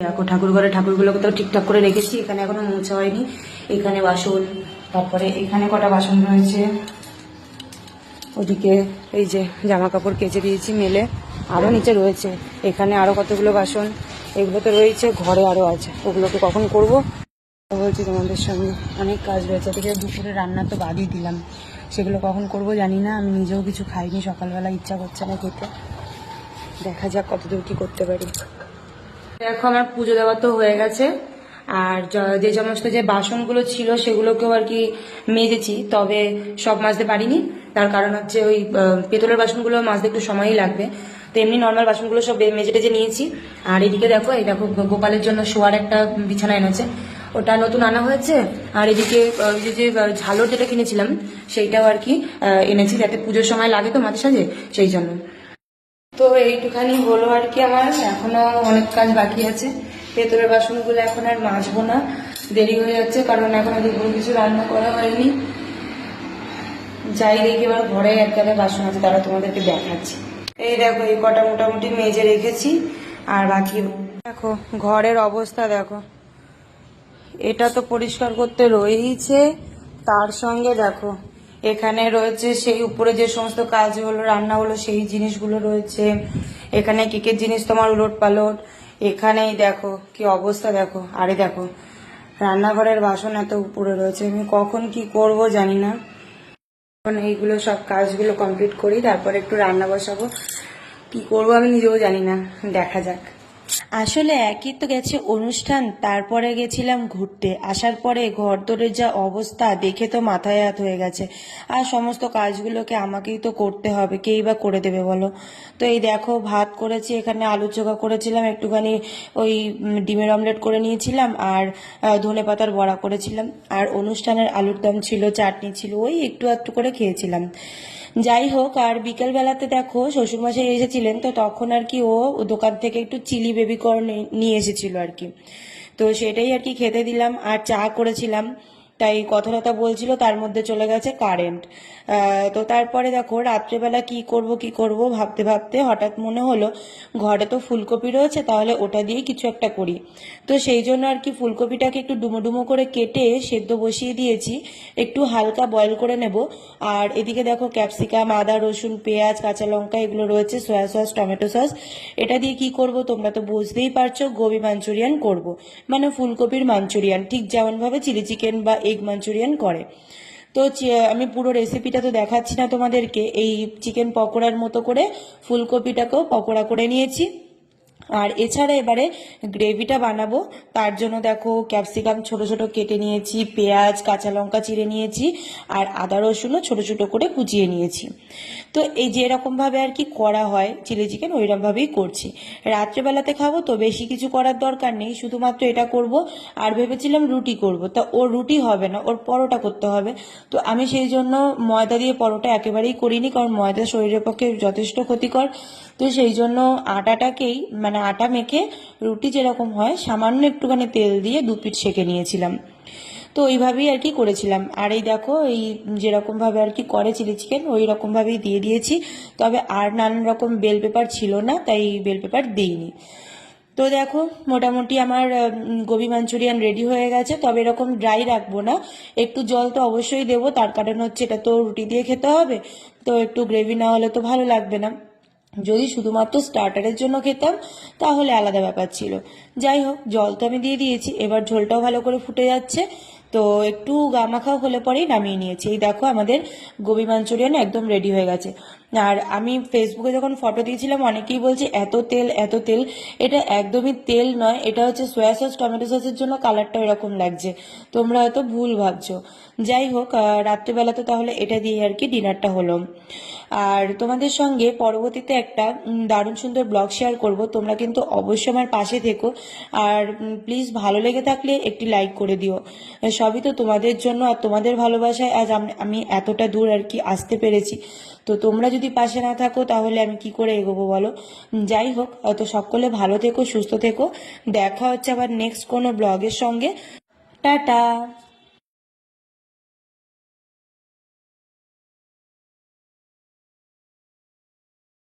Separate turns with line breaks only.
দেখো, ঠাকুর ঘরে ঠাকুরগুলোকে তো ঠিকঠাক করে রেখেছি, এখানে এখনও মোছা হয়নি, এখানে বাসন, তারপরে এখানে কটা বাসন রয়েছে। ওদিকে এই যে জামা কাপড় কেচে দিয়েছি মেলে, আরও নিচে রয়েছে, এখানে আরও কতগুলো বাসন, এগুলো তো রয়েছে, ঘরে আরও আছে, ওগুলোকে কখন করব? বলছি তোমাদের সঙ্গে, অনেক কাজ রয়েছে এদিকে দুপুরে রান্না তো বাদই দিলাম, সেগুলো কখন করব জানি না, আমি নিজেও কিছু খাইনি, সকালবেলা ইচ্ছা করছে না খেতে। দেখা যাক কতদূর কি করতে পারি। দেখো আমার পুজো দেওয়া তো হয়ে গেছে। আর যে সমস্ত যে বাসনগুলো ছিল সেগুলোকেও আর কি মেজেছি, তবে সব মাজতে পারিনি। তার কারণ হচ্ছে ওই পেতলের বাসনগুলো মাজতে একটু সময়ই লাগবে। তো এমনি নর্মাল বাসনগুলো সব মেজে টেজে নিয়েছি। আর এদিকে দেখো, এই দেখো গোপালের জন্য শোয়ার একটা বিছানা এনেছে। ওটা নতুন আনা হয়েছে। আর এদিকে যে যে ঝালর যেটা কিনেছিলাম, সেইটাও আর কি এনেছি যাতে পুজোর সময় লাগে তো মাঝে সাঝে, সেই জন্য। তো এইটুখানি হলো আর কি আমার। এখনও অনেক কাজ বাকি আছে। ভেতরের বাসনগুলো এখন আর মাজবো না। দেরি হয়ে যাচ্ছে, কারণ এখনও দুপুরে কিছু রান্না করা হয়নি। যাই দেখি এবার ঘরে একটা বাসন আছে, তারা তোমাদেরকে দেখাচ্ছি। এই দেখো, এই কটা মোটামুটি মেজে রেখেছি, আর বাকি দেখো, ঘরের অবস্থা দেখো। এটা তো পরিষ্কার করতে রয়েইছে, তার সঙ্গে দেখো এখানে রয়েছে সেই উপরে যে সমস্ত কাজ হলো, রান্না হলো, সেই জিনিসগুলো রয়েছে। এখানে কেকের জিনিস তোমার উলট পালট? এখানেই দেখো, কি অবস্থা দেখো। আরে দেখো, রান্নাঘরের বাসন এত উপরে রয়েছে, আমি কখন কি করব জানি না। এখন এইগুলো সব কাজগুলো কমপ্লিট করি, তারপর একটু রান্না বসাবো। কি করব আমি নিজেও জানি না, দেখা যাক।
আসলে একই তো গেছে অনুষ্ঠান, তারপরে গেছিলাম ঘুরতে। আসার পরে ঘর দরের যা অবস্থা, দেখে তো মাথায় হাত হয়ে গেছে। আর সমস্ত কাজগুলোকে আমাকেই তো করতে হবে, কেই বা করে দেবে বলো? তো এই দেখো, ভাত করেছি, এখানে আলু চোখা করেছিলাম, একটুখানি ওই ডিমের অমলেট করে নিয়েছিলাম, আর ধনে পাতার বড়া করেছিলাম। আর অনুষ্ঠানের আলুর দম ছিল, চাটনি ছিল, ওই একটু একটু করে খেয়েছিলাম। যাই হোক, আর বিকেলবেলাতে দেখো, শ্বশুরমশাই এসেছিলেন, তো তখন আর কি ও দোকান থেকে একটু চিলি বেবি কর্ন নিয়ে এসেছিল আর কি। তো সেটাই আর কি খেতে দিলাম, আর চা করেছিলাম। তাই কথা কথা বলছিল, তার মধ্যে চলে গেছে কারেন্ট। তো তারপরে দেখো, রাত্রেবেলা কি করব কি করব ভাবতে ভাবতে হঠাৎ মনে হলো, ঘরে তো ফুলকপি রয়েছে, তাহলে ওটা দিয়েই কিছু একটা করি। তো সেই জন্য আর কি ফুলকপিটাকে একটু ডুমো ডুমো করে কেটে সেদ্ধ বসিয়ে দিয়েছি, একটু হালকা বয়েল করে নেব। আর এদিকে দেখো ক্যাপসিকাম আদা, রসুন, পেঁয়াজ, কাঁচা লঙ্কা, এগুলো রয়েছে সয়া সস টমেটো সস এটা দিয়ে কি করব তোমরা তো বুঝতেই পারছ গোবি মাঞ্চুরিয়ান করব। মানে ফুলকপির মাঞ্চুরিয়ান ঠিক যেমনভাবে চিলি চিকেন বা এগ মাঞ্চুরিয়ান করে। তো আমি পুরো রেসিপিটা তো দেখাচ্ছি না তোমাদেরকে। এই চিকেন পকোড়ার মতো করে, ফুলকপিটাকেও পকোড়া করে নিয়েছি। আর এছাড়া এবারে গ্রেভিটা বানাবো। তার জন্য দেখো ক্যাপসিকাম ছোট ছোট কেটে নিয়েছি, পেঁয়াজ, কাঁচা লঙ্কা চিড়ে নিয়েছি, আর আদা রসুনও ছোট ছোট করে কুচিয়ে নিয়েছি। তো এই যে এরকম ভাবে আর কি করা হয়, চিলি চিকেন ওইরকম ভাবেই করছি। রাত্রেবেলাতে খাব তো বেশি কিছু করার দরকার নেই, শুধুমাত্র এটা করব আর ভেবেছিলাম রুটি করব। তা ওর রুটি হবে না, ওর পরোটা করতে হবে। তো আমি সেই জন্য ময়দা দিয়ে পরোটা একেবারেই করিনি, কারণ ময়দা শরীরের পক্ষে যথেষ্ট ক্ষতিকর। তো সেই জন্য আটাটাকেই মানে আটা মেখে রুটি যেরকম হয়, সামান্য একটুখানি তেল দিয়ে দু পিঠ সেঁকে নিয়েছিলাম। তো ওইভাবেই আর কি করেছিলাম। আর এই দেখো, এই যেরকম ভাবে আর কি করে চিলি চিকেন ওই রকম ভাবেই দিয়ে দিয়েছি। তবে আর নানান রকম বেল পেপার ছিল না, তাই বেল পেপার দিইনি। তো দেখো, মোটামুটি আমার গোবি মাঞ্চুরিয়ান রেডি হয়ে গেছে। তবে এরকম ড্রাই রাখব না। একটু জল তো অবশ্যই দেবো, তার কারণ হচ্ছে এটা তো রুটি দিয়ে খেতে হবে। তো একটু গ্রেভি না হলে তো ভালো লাগবে না। যদি শুধুমাত্র স্টার্টারের জন্য খেতাম, তাহলে আলাদা ব্যাপার ছিল। যাই হোক, জল তো আমি দিয়ে দিয়েছি, এবার ঝোলটাও ভালো করে ফুটে যাচ্ছে। তো একটু গামাখাও হলে পরেই নামিয়ে নিয়েছি। এই দেখো আমাদের গোবি মাঞ্চুরিয়ান একদম রেডি হয়ে গেছে। আর আমি ফেসবুকে যখন ফটো দিয়েছিলাম অনেকেই বলছে এত তেল এত তেল। এটা একদমই তেল নয় এটা হচ্ছে সয়া সস টমেটো সসের জন্য কালারটা এরকম লাগছে। তোমরা হয়তো ভুল ভাবছ। যাই হোক আহ, রাত্রেবেলাতে তাহলে এটা দিয়ে আর কি ডিনারটা হলো। আর তোমাদের সঙ্গে পরবর্তীতে একটা দারুণ সুন্দর ব্লগ শেয়ার করব। তোমরা কিন্তু অবশ্যই আমার পাশে থেকো। আর প্লিজ ভালো লেগে থাকলে একটি লাইক করে দিও। সবই তো তোমাদের জন্য আর তোমাদের ভালোবাসায় আজ আমি এতটা দূর আর কি আসতে পেরেছি। তো তোমরা যদি পাশে না থাকো, তাহলে আমি কি করে এগোবো বলো? যাই হোক, অত সকলে ভালো থেকো, সুস্থ থেকো। দেখা হচ্ছে আবার নেক্সট কোনো ব্লগের সঙ্গে। টাটা!